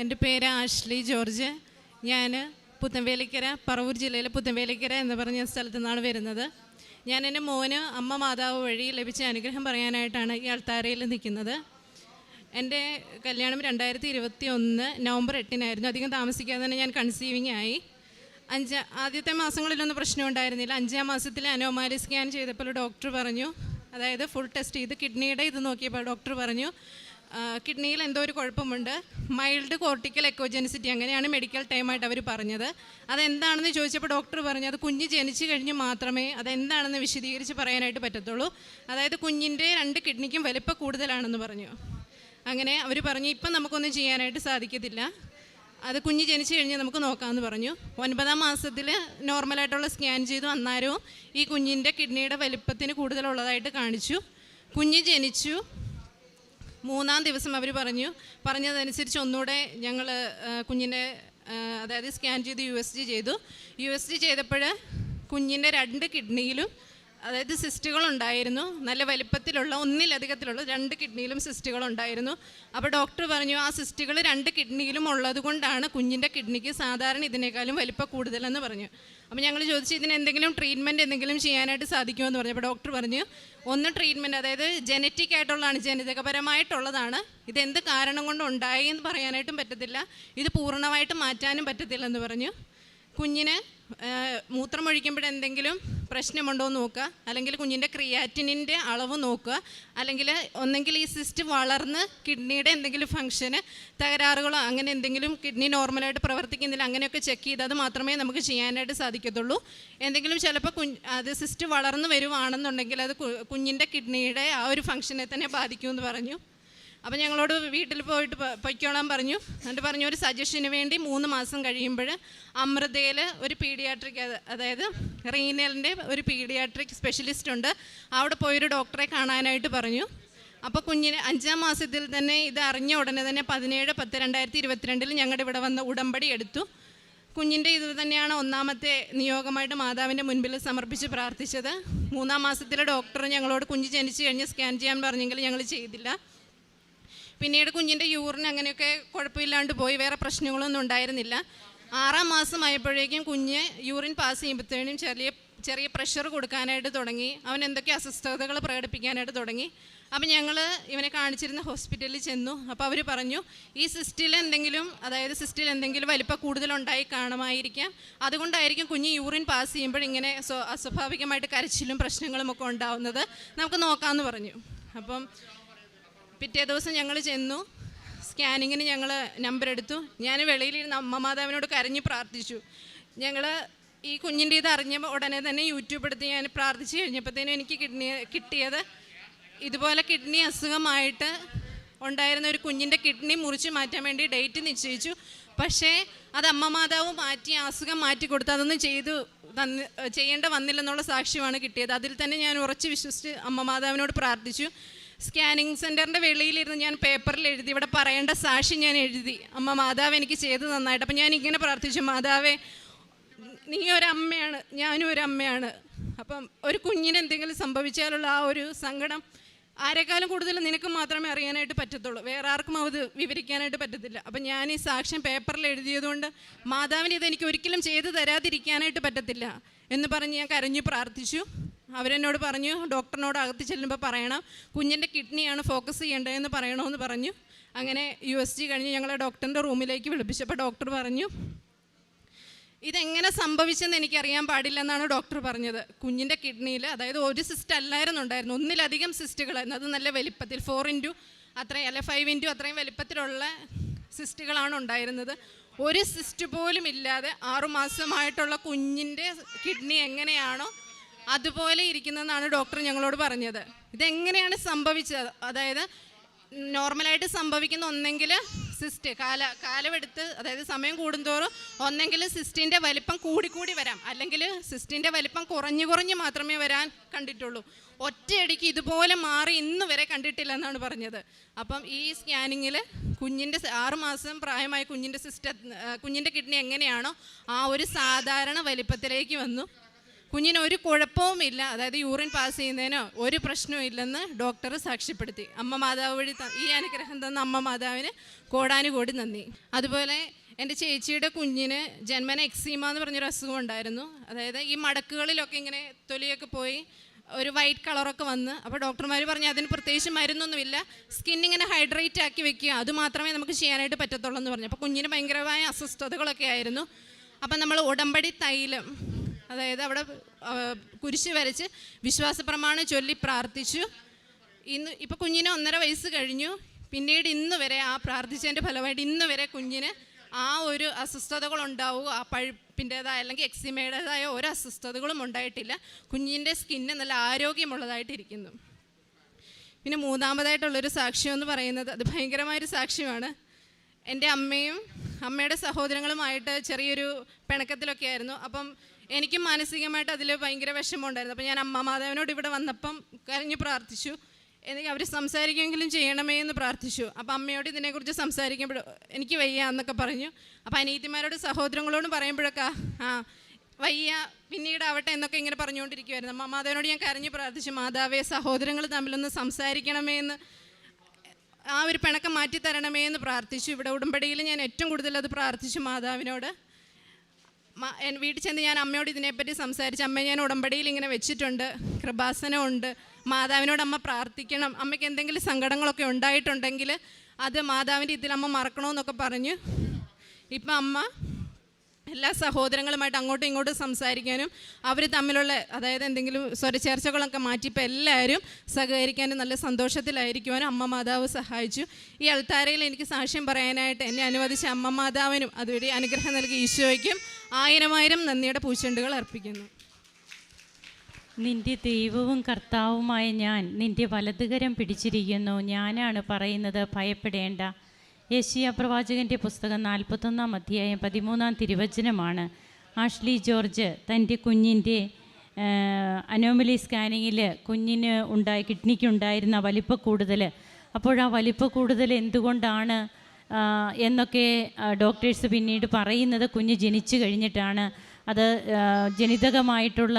എന്റെ പേര് Ashley George. ഞാൻ പുത്തൻവേലിക്കര പറവൂർ ജില്ലയിലെ പുത്തൻവേലിക്കര എന്ന് പറഞ്ഞ സ്ഥലത്തു നിന്നാണ് വരുന്നത്. ഞാൻ എന്റെ മോന് അമ്മ മാതാവ് വഴി ലഭിച്ച അനുഗ്രഹം പറയാനായിട്ടാണ് ഈ അൾത്താരയിൽ നിൽക്കുന്നത്. എന്റെ കല്യാണം രണ്ടായിരത്തി ഇരുപത്തി ഒന്ന് നവംബർ എട്ടിനായിരുന്നു. അധികം താമസിക്കാതെ തന്നെ ഞാൻ കൺസീവിങ് ആയി. അഞ്ച ആദ്യത്തെ മാസങ്ങളിലൊന്നും പ്രശ്നം ഉണ്ടായിരുന്നില്ല. അഞ്ചാം മാസത്തിൽ അനോമാലി സ്കാൻ ചെയ്തപ്പോൾ ഡോക്ടർ പറഞ്ഞു അതായത് ഫുൾ ടെസ്റ്റ് ചെയ്ത് കിഡ്നിയുടെ ഇത് നോക്കിയപ്പോൾ ഡോക്ടർ പറഞ്ഞു കിഡ്നിയിൽ എന്തോ ഒരു കുഴപ്പമുണ്ട്. മൈൽഡ് കോർട്ടിക്കൽ എക്കോജെനിസിറ്റി അങ്ങനെയാണ് മെഡിക്കൽ ടൈമായിട്ട് അവർ പറഞ്ഞത്. അതെന്താണെന്ന് ചോദിച്ചപ്പോൾ ഡോക്ടർ പറഞ്ഞു അത് കുഞ്ഞ് ജനിച്ചു കഴിഞ്ഞ് മാത്രമേ അതെന്താണെന്ന് വിശദീകരിച്ച് പറയാനായിട്ട് പറ്റത്തുള്ളൂ. അതായത് കുഞ്ഞിന്റെ രണ്ട് കിഡ്നിക്കും വലിപ്പം കൂടുതലാണെന്ന് പറഞ്ഞു. അങ്ങനെ അവർ പറഞ്ഞു ഇപ്പം നമുക്കൊന്നും ചെയ്യാനായിട്ട് സാധിക്കത്തില്ല. അത് കുഞ്ഞ് ജനിച്ചു കഴിഞ്ഞാൽ നമുക്ക് നോക്കാമെന്ന് പറഞ്ഞു. ഒൻപതാം മാസത്തിൽ നോർമലായിട്ടുള്ള സ്കാൻ ചെയ്തു അന്നേരവും ഈ കുഞ്ഞിന്റെ കിഡ്നിയുടെ വലിപ്പത്തിന് കൂടുതലുള്ളതായിട്ട് കാണിച്ചു. കുഞ്ഞ് ജനിച്ചു. മൂന്നാം ദിവസം അവർ പറഞ്ഞു പറഞ്ഞതനുസരിച്ച് ഒന്നുകൂടെ ഞങ്ങൾ കുഞ്ഞിനെ അതായത് സ്കാൻ ചെയ്ത് യു എസ് ജി ചെയ്തു. യു എസ് ജി ചെയ്തപ്പോൾ കുഞ്ഞിന്റെ രണ്ട് കിഡ്നിയിലും അതായത് സിസ്റ്റുകൾ ഉണ്ടായിരുന്നു നല്ല വലിപ്പത്തിലുള്ള ഒന്നിലധികത്തിലുള്ള രണ്ട് കിഡ്നിയിലും സിസ്റ്റുകൾ ഉണ്ടായിരുന്നു അപ്പോൾ ഡോക്ടർ പറഞ്ഞു ആ സിസ്റ്റുകൾ രണ്ട് കിഡ്നിയിലും ഉള്ളത് കൊണ്ടാണ് കുഞ്ഞിന്റെ കിഡ്നിക്ക് സാധാരണ ഇതിനേക്കാളും വലിപ്പം കൂടുതലെന്ന് പറഞ്ഞു. അപ്പോൾ ഞങ്ങൾ ചോദിച്ചു ഇതിന് എന്തെങ്കിലും ട്രീറ്റ്മെന്റ് എന്തെങ്കിലും ചെയ്യാനായിട്ട് സാധിക്കുമോ എന്ന് പറഞ്ഞു. അപ്പോൾ ഡോക്ടർ പറഞ്ഞു ഒന്ന് ട്രീറ്റ്മെന്റ് അതായത് ജനറ്റിക് ആയിട്ടുള്ളതാണ് ജനിതകപരമായിട്ടുള്ളതാണ്. ഇതെന്ത് കാരണം കൊണ്ട് ഉണ്ടായി എന്ന് പറയാനായിട്ടും പറ്റത്തില്ല. ഇത് പൂർണമായിട്ട് മാറ്റാനും പറ്റത്തില്ലെന്ന് പറഞ്ഞു. കുഞ്ഞിന് മൂത്രമൊഴിക്കുമ്പോൾ എന്തെങ്കിലും പ്രശ്നമുണ്ടോ എന്ന് നോക്കുക. അല്ലെങ്കിൽ കുഞ്ഞിന്റെ ക്രിയാറ്റിനിന്റെ അളവ് നോക്കുക. അല്ലെങ്കിൽ ഒന്നെങ്കിൽ ഈ സിസ്റ്റ് വളർന്ന് കിഡ്നിയുടെ എന്തെങ്കിലും ഫംഗ്ഷന് തകരാറുകളോ അങ്ങനെ എന്തെങ്കിലും കിഡ്നി നോർമലായിട്ട് പ്രവർത്തിക്കുന്നില്ല അങ്ങനെയൊക്കെ ചെക്ക് ചെയ്ത് അത് മാത്രമേ നമുക്ക് ചെയ്യാനായിട്ട് സാധിക്കത്തുള്ളൂ. എന്തെങ്കിലും ചിലപ്പോൾ കുഞ്ഞ് അത് സിസ്റ്റ് വളർന്ന് വരുവാണെന്നുണ്ടെങ്കിൽ അത് കുഞ്ഞിന്റെ കിഡ്നിയുടെ ആ ഒരു ഫംഗ്ഷനെ തന്നെ ബാധിക്കുമെന്ന് പറഞ്ഞു. അപ്പോൾ ഞങ്ങളോട് വീട്ടിൽ പോയിട്ട് പൊയ്ക്കോളാൻ പറഞ്ഞു. എന്നിട്ട് പറഞ്ഞു ഒരു സജഷന് വേണ്ടി മൂന്ന് മാസം കഴിയുമ്പോൾ അമൃതയിൽ ഒരു പീഡിയാട്രിക് അതായത് റീനലിന്റെ ഒരു പീഡിയാട്രിക് സ്പെഷ്യലിസ്റ്റ് ഉണ്ട്. അവിടെ പോയൊരു ഡോക്ടറെ കാണാനായിട്ട് പറഞ്ഞു. അപ്പോൾ കുഞ്ഞിന് അഞ്ചാം മാസത്തിൽ തന്നെ ഇത് അറിഞ്ഞ ഉടനെ തന്നെ പതിനേഴ് പത്ത് രണ്ടായിരത്തി ഇരുപത്തിരണ്ടിൽ ഞങ്ങളുടെ ഇവിടെ വന്ന ഉടമ്പടി എടുത്തു. കുഞ്ഞിന്റെ ഇത് തന്നെയാണ് ഒന്നാമത്തെ നിയോഗമായിട്ട് മാതാവിന്റെ മുൻപിൽ സമർപ്പിച്ച് പ്രാർത്ഥിച്ചത്. മൂന്നാം മാസത്തിലെ ഡോക്ടർ ഞങ്ങളോട് കുഞ്ഞ് ജനിച്ചു കഴിഞ്ഞ് സ്കാൻ ചെയ്യാൻ പറഞ്ഞെങ്കിൽ ഞങ്ങൾ ചെയ്തില്ല. പിന്നീട് കുഞ്ഞിന്റെ യൂറിൻ അങ്ങനെയൊക്കെ കുഴപ്പമില്ലാണ്ട് പോയി. വേറെ പ്രശ്നങ്ങളൊന്നും ഉണ്ടായിരുന്നില്ല. ആറാം മാസം ആയപ്പോഴേക്കും കുഞ്ഞ് യൂറിൻ പാസ് ചെയ്യുമ്പോഴത്തേനും ചെറിയ ചെറിയ പ്രഷർ കൊടുക്കാനായിട്ട് തുടങ്ങി. അവൻ എന്തൊക്കെ അസ്വസ്ഥതകൾ പ്രകടിപ്പിക്കാനായിട്ട് തുടങ്ങി. അപ്പം ഞങ്ങൾ ഇവനെ കാണിച്ചിരുന്ന ഹോസ്പിറ്റലിൽ ചെന്നു. അപ്പോൾ അവർ പറഞ്ഞു ഈ സിസ്റ്റിൽ എന്തെങ്കിലും അതായത് സിസ്റ്റിൽ എന്തെങ്കിലും വലിപ്പം കൂടുതലുണ്ടായി കാണുമായിരിക്കാം. അതുകൊണ്ടായിരിക്കും കുഞ്ഞ് യൂറിൻ പാസ് ചെയ്യുമ്പോൾ ഇങ്ങനെ സ്വ- അസ്വാഭാവികമായിട്ട് കരച്ചിലും പ്രശ്നങ്ങളും ഒക്കെ ഉണ്ടാവുന്നത്. നമുക്ക് നോക്കാമെന്ന് പറഞ്ഞു. അപ്പം പിറ്റേ ദിവസം ഞങ്ങൾ ചെന്നു. സ്കാനിങ്ങിന് ഞങ്ങൾ നമ്പർ എടുത്തു. ഞാൻ വെളിയിലിരുന്ന് അമ്മ മാതാവിനോട് കരഞ്ഞ് പ്രാർത്ഥിച്ചു. ഞങ്ങൾ ഈ കുഞ്ഞിന്റെ ഇത് അറിഞ്ഞ ഉടനെ തന്നെ യൂട്യൂബ് എടുത്ത് ഞാൻ പ്രാർത്ഥിച്ചു കഴിഞ്ഞപ്പോഴത്തേനും എനിക്ക് കിഡ്നി കിട്ടിയത് ഇതുപോലെ കിഡ്നി അസുഖമായിട്ട് ഉണ്ടായിരുന്ന ഒരു കുഞ്ഞിന്റെ കിഡ്നി മുറിച്ച് മാറ്റാൻ വേണ്ടി ഡേറ്റ് നിശ്ചയിച്ചു. പക്ഷേ അത് അമ്മ മാതാവ് മാറ്റി അസുഖം മാറ്റി കൊടുത്ത് അതൊന്നും ചെയ്തു തന്ന് ചെയ്യേണ്ട വന്നില്ലെന്നുള്ള സാക്ഷ്യമാണ് കിട്ടിയത്. അതിൽ തന്നെ ഞാൻ ഉറച്ച് വിശ്വസിച്ച് അമ്മ മാതാവിനോട് പ്രാർത്ഥിച്ചു. സ്കാനിങ് സെന്ററിന്റെ വെളിയിലിരുന്ന് ഞാൻ പേപ്പറിൽ എഴുതി ഇവിടെ പറയേണ്ട സാക്ഷി ഞാൻ എഴുതി. അമ്മ മാതാവ് എനിക്ക് ചെയ്ത് നന്നായിട്ട്. അപ്പം ഞാൻ ഇങ്ങനെ പ്രാർത്ഥിച്ചു മാതാവേ നീ ഒരമ്മയാണ് ഞാനും ഒരു അമ്മയാണ് അപ്പം ഒരു കുഞ്ഞിന് എന്തെങ്കിലും സംഭവിച്ചാലുള്ള ആ ഒരു സങ്കടം ആരെക്കാളും കൂടുതൽ നിനക്ക് മാത്രമേ അറിയാനായിട്ട് പറ്റത്തുള്ളൂ. വേറെ ആർക്കും അത് വിവരിക്കാനായിട്ട് പറ്റത്തില്ല. അപ്പം ഞാൻ ഈ സാക്ഷ്യം പേപ്പറിൽ എഴുതിയതുകൊണ്ട് മാതാവിന് ഇത് എനിക്ക് ഒരിക്കലും ചെയ്തു തരാതിരിക്കാനായിട്ട് പറ്റത്തില്ല എന്ന് പറഞ്ഞ് ഞാൻ കരഞ്ഞു പ്രാർത്ഥിച്ചു. അവരെന്നോട് പറഞ്ഞു ഡോക്ടറിനോട് അകത്ത് ചെല്ലുമ്പോൾ പറയണം കുഞ്ഞിന്റെ കിഡ്നിയാണ് ഫോക്കസ് ചെയ്യേണ്ടതെന്ന് പറയണമെന്ന് പറഞ്ഞു. അങ്ങനെ യു എസ് ജി കഴിഞ്ഞ് ഞങ്ങളെ ഡോക്ടറിന്റെ റൂമിലേക്ക് വിളിപ്പിച്ചപ്പോൾ ഡോക്ടർ പറഞ്ഞു ഇതെങ്ങനെ സംഭവിച്ചെന്ന് എനിക്കറിയാൻ പാടില്ലെന്നാണ് ഡോക്ടർ പറഞ്ഞത്. കുഞ്ഞിന്റെ കിഡ്നിയിൽ അതായത് ഒരു സിസ്റ്റ് അല്ലായിരുന്നു ഉണ്ടായിരുന്നു ഒന്നിലധികം സിസ്റ്റുകൾ അത് നല്ല വലിപ്പത്തിൽ ഫോർ ഇന്റു അത്രയും അല്ലെ ഫൈവ് ഇന്റു അത്രയും വലിപ്പത്തിലുള്ള സിസ്റ്റുകളാണ് ഉണ്ടായിരുന്നത്. ഒരു സിസ്റ്റ് പോലും ഇല്ലാതെ ആറുമാസമായിട്ടുള്ള കുഞ്ഞിന്റെ കിഡ്നി എങ്ങനെയാണോ അതുപോലെ ഇരിക്കുന്നതെന്നാണ് ഡോക്ടർ ഞങ്ങളോട് പറഞ്ഞത്. ഇതെങ്ങനെയാണ് സംഭവിച്ചത്? അതായത് നോർമലായിട്ട് സംഭവിക്കുന്ന ഒന്നെങ്കിൽ സിസ്റ്റ് കാല കാലമെടുത്ത് അതായത് സമയം കൂടുന്തോറും ഒന്നെങ്കിൽ സിസ്റ്റിന്റെ വലിപ്പം കൂടിക്കൂടി വരാം. അല്ലെങ്കിൽ സിസ്റ്റിന്റെ വലിപ്പം കുറഞ്ഞു കുറഞ്ഞ് മാത്രമേ വരാൻ കണ്ടിട്ടുള്ളൂ. ഒറ്റയടിക്ക് ഇതുപോലെ മാറി ഇന്ന് വരെ കണ്ടിട്ടില്ല എന്നാണ് പറഞ്ഞത്. അപ്പം ഈ സ്കാനിങ്ങിൽ കുഞ്ഞിന്റെ ആറുമാസം മാസം പ്രായമായ കുഞ്ഞിന്റെ സിസ്റ്റ കുഞ്ഞിന്റെ കിഡ്നി എങ്ങനെയാണോ ആ ഒരു സാധാരണ വലിപ്പത്തിലേക്ക് വന്നു. കുഞ്ഞിന് ഒരു കുഴപ്പവുമില്ല അതായത് യൂറിൻ പാസ് ചെയ്യുന്നതിനോ ഒരു പ്രശ്നവും ഇല്ലെന്ന് ഡോക്ടർ സാക്ഷ്യപ്പെടുത്തി. അമ്മ മാതാവ് വഴി ഈ അനുഗ്രഹം തന്ന അമ്മ മാതാവിന് കോടാനുകോടി നന്ദി. അതുപോലെ എന്റെ ചേച്ചിയുടെ കുഞ്ഞിന് ജന്മന എക്സീമ എന്ന് പറഞ്ഞൊരു അസുഖം ഉണ്ടായിരുന്നു. അതായത് ഈ മടക്കുകളിലൊക്കെ ഇങ്ങനെ തൊലിയൊക്കെ പോയി ഒരു വൈറ്റ് കളറൊക്കെ വന്ന് അപ്പോൾ ഡോക്ടർമാർ പറഞ്ഞു അതിന് പ്രത്യേകിച്ച് മരുന്നൊന്നുമില്ല. സ്കിൻ ഇങ്ങനെ ഹൈഡ്രേറ്റ് ആക്കി വെക്കുക. അത് മാത്രമേ നമുക്ക് ചെയ്യാനായിട്ട് പറ്റത്തുള്ളൂ എന്ന് പറഞ്ഞു. അപ്പോൾ കുഞ്ഞിന് ഭയങ്കരമായ അസ്വസ്ഥതകളൊക്കെ ആയിരുന്നു. അപ്പം നമ്മൾ ഉടമ്പടി തൈലം അതായത് അവിടെ കുരിശ് വരച്ച് വിശ്വാസ പ്രമാണം ചൊല്ലി പ്രാർത്ഥിച്ചു. ഇന്ന് ഇപ്പോൾ കുഞ്ഞിന് ഒന്നര വയസ്സ് കഴിഞ്ഞു. പിന്നീട് ഇന്ന് വരെ ആ പ്രാർത്ഥിച്ചതിന്റെ ഫലമായിട്ട് ഇന്ന് വരെ കുഞ്ഞിന് ആ ഒരു അസ്വസ്ഥതകൾ ഉണ്ടാവുക ആ പഴുപ്പിന്റെതായ അല്ലെങ്കിൽ എക്സിമയുടേതായ ഒരു അസ്വസ്ഥതകളും ഉണ്ടായിട്ടില്ല. കുഞ്ഞിന്റെ സ്കിന്ന് നല്ല ആരോഗ്യമുള്ളതായിട്ടിരിക്കുന്നു. പിന്നെ മൂന്നാമതായിട്ടുള്ളൊരു സാക്ഷ്യം എന്ന് പറയുന്നത് അത് ഭയങ്കരമായൊരു സാക്ഷ്യമാണ്. എന്റെ അമ്മയും അമ്മയുടെ സഹോദരങ്ങളുമായിട്ട് ചെറിയൊരു പിണക്കത്തിലൊക്കെ ആയിരുന്നു. അപ്പം എനിക്ക് മാനസികമായിട്ട് അതിൽ ഭയങ്കര വിഷമമുണ്ടായിരുന്നു. അപ്പം ഞാൻ അമ്മ മാതാവിനോട് ഇവിടെ വന്നപ്പം കരഞ്ഞു പ്രാർത്ഥിച്ചു. എനിക്ക് അവർ സംസാരിക്കുമെങ്കിലും ചെയ്യണമേ എന്ന് പ്രാർത്ഥിച്ചു. അപ്പം അമ്മയോട് ഇതിനെക്കുറിച്ച് സംസാരിക്കുമ്പോൾ എനിക്ക് വയ്യ എന്നൊക്കെ പറഞ്ഞു. അപ്പം അനീതിമാരോട് സഹോദരങ്ങളോടും പറയുമ്പോഴൊക്കെ ആ വയ്യ പിന്നീട് ആവട്ടെ എന്നൊക്കെ ഇങ്ങനെ പറഞ്ഞുകൊണ്ടിരിക്കുമായിരുന്നു മാതാവിനോട് ഞാൻ കരഞ്ഞു പ്രാർത്ഥിച്ചു. മാതാവേ സഹോദരങ്ങൾ തമ്മിലൊന്ന് സംസാരിക്കണമേ എന്ന് ആ ഒരു പിണക്കം മാറ്റി തരണമേ എന്ന് പ്രാർത്ഥിച്ചു. ഇവിടെ ഉടമ്പടിയിൽ ഞാൻ ഏറ്റവും കൂടുതൽ അത് പ്രാർത്ഥിച്ചു മാതാവിനോട്. വീട്ടിൽ ചെന്ന് ഞാൻ അമ്മയോട് ഇതിനെപ്പറ്റി സംസാരിച്ചു. അമ്മ ഞാൻ ഉടമ്പടിയിൽ ഇങ്ങനെ വെച്ചിട്ടുണ്ട്. കൃപാസനമുണ്ട്. മാതാവിനോട് അമ്മ പ്രാർത്ഥിക്കണം. അമ്മയ്ക്ക് എന്തെങ്കിലും സങ്കടങ്ങളൊക്കെ ഉണ്ടായിട്ടുണ്ടെങ്കിൽ അത് മാതാവിന്റെ ഇതിൽ അമ്മ മറക്കണമെന്നൊക്കെ പറഞ്ഞു ഇപ്പം അമ്മ എല്ലാ സഹോദരങ്ങളുമായിട്ട് അങ്ങോട്ടും ഇങ്ങോട്ടും സംസാരിക്കാനും അവർ തമ്മിലുള്ള അതായത് എന്തെങ്കിലും സ്വരചേർച്ചകളൊക്കെ മാറ്റി ഇപ്പോൾ എല്ലാവരും സഹകരിക്കാനും നല്ല സന്തോഷത്തിലായിരിക്കുവാനും അമ്മ മാതാവ് സഹായിച്ചു. ഈ അൾത്താരയിൽ എനിക്ക് സാക്ഷ്യം പറയാനായിട്ട് എന്നെ അനുവദിച്ച അമ്മ മാതാവിനും അതുവഴി അനുഗ്രഹം നൽകി ഈശോയ്ക്കും ആയിരമായിരം നന്ദിയുടെ പൂച്ചെണ്ടുകൾ അർപ്പിക്കുന്നു. നിന്റെ ദൈവവും കർത്താവുമായ ഞാൻ നിന്റെ വലതുകരം പിടിച്ചിരിക്കുന്നു. ഞാനാണ് പറയുന്നത് ഭയപ്പെടേണ്ട. യേശിയ പ്രവാചകന്റെ പുസ്തകം നാൽപ്പത്തൊന്നാം അധ്യായം പതിമൂന്നാം തിരുവചനമാണ്. ആഷ്ലി ജോർജ് തന്റെ കുഞ്ഞിന്റെ അനോമലി സ്കാനിങ്ങിൽ കുഞ്ഞിന് ഉണ്ടായി കിഡ്നിക്ക് ഉണ്ടായിരുന്ന വലിപ്പ കൂടുതൽ അപ്പോൾ ആ വലിപ്പ കൂടുതൽ എന്തുകൊണ്ടാണ് എന്നൊക്കെ ഡോക്ടേഴ്സ് പിന്നീട് പറയുന്നത് കുഞ്ഞ് ജനിച്ചു കഴിഞ്ഞിട്ടാണ്. അത് ജനിതകമായിട്ടുള്ള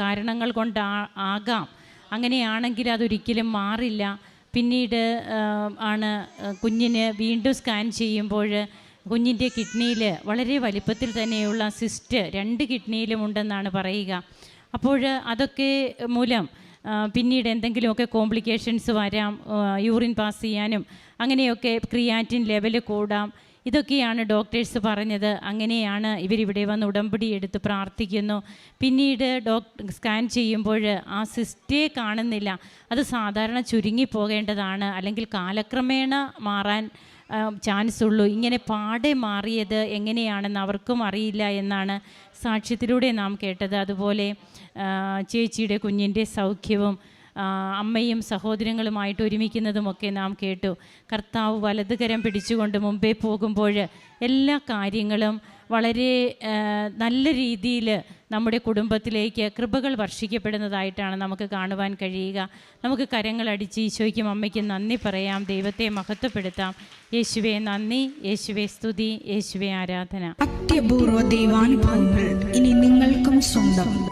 കാരണങ്ങൾ കൊണ്ടാ ആകാം. അങ്ങനെയാണെങ്കിൽ അതൊരിക്കലും മാറില്ല. പിന്നീട് ആണ് കുഞ്ഞിന് വീണ്ടും സ്കാൻ ചെയ്യുമ്പോൾ കുഞ്ഞിന്റെ കിഡ്നിയിൽ വളരെ വലിപ്പത്തിൽ തന്നെയുള്ള സിസ്റ്റ് രണ്ട് കിഡ്നിയിലും ഉണ്ടെന്നാണ് പറയുക. അപ്പോൾ അതൊക്കെ മൂലം പിന്നീട് എന്തെങ്കിലുമൊക്കെ കോംപ്ലിക്കേഷൻസ് വരാം യൂറിൻ പാസ് ചെയ്യാനും അങ്ങനെയൊക്കെ ക്രിയാറ്റിൻ ലെവൽ കൂടാം. ഇതൊക്കെയാണ് ഡോക്ടേഴ്സ് പറഞ്ഞത്. അങ്ങനെയാണ് ഇവരിവിടെ വന്ന് ഉടമ്പടി എടുത്ത് പ്രാർത്ഥിക്കുന്നു. പിന്നീട് ഡോക്ടർ സ്കാൻ ചെയ്യുമ്പോൾ ആ സിസ്റ്റേ കാണുന്നില്ല. അത് സാധാരണ ചുരുങ്ങി പോകേണ്ടതാണ്. അല്ലെങ്കിൽ കാലക്രമേണ മാറാൻ ചാൻസ് ഉള്ളൂ. ഇങ്ങനെ പാടെ മാറിയത് എങ്ങനെയാണെന്ന് അവർക്കും അറിയില്ല എന്നാണ് സാക്ഷ്യത്തിലൂടെ നാം കേട്ടത്. അതുപോലെ ചേച്ചിയുടെ കുഞ്ഞിന്റെ സൗഖ്യവും അമ്മയും സഹോദരങ്ങളുമായിട്ട് ഒരുമിക്കുന്നതുമൊക്കെ നാം കേട്ടു. കർത്താവ് വലതുകരം പിടിച്ചുകൊണ്ട് മുമ്പേ പോകുമ്പോൾ എല്ലാ കാര്യങ്ങളും വളരെ നല്ല രീതിയിൽ നമ്മുടെ കുടുംബത്തിലേക്ക് കൃപകൾ വർഷിക്കപ്പെടുന്നതായിട്ടാണ് നമുക്ക് കാണുവാൻ കഴിയുക. നമുക്ക് കരങ്ങളടിച്ച് ഈശോയ്ക്കും അമ്മയ്ക്കും നന്ദി പറയാം. ദൈവത്തെ മഹത്വപ്പെടുത്താം. യേശുവെ നന്ദി. യേശുവെ സ്തുതി. യേശുവെ ആരാധന. അത്യപൂർവ ദൈവാനുഭവങ്ങൾ ഇനി നിങ്ങൾക്കും സ്വന്തം.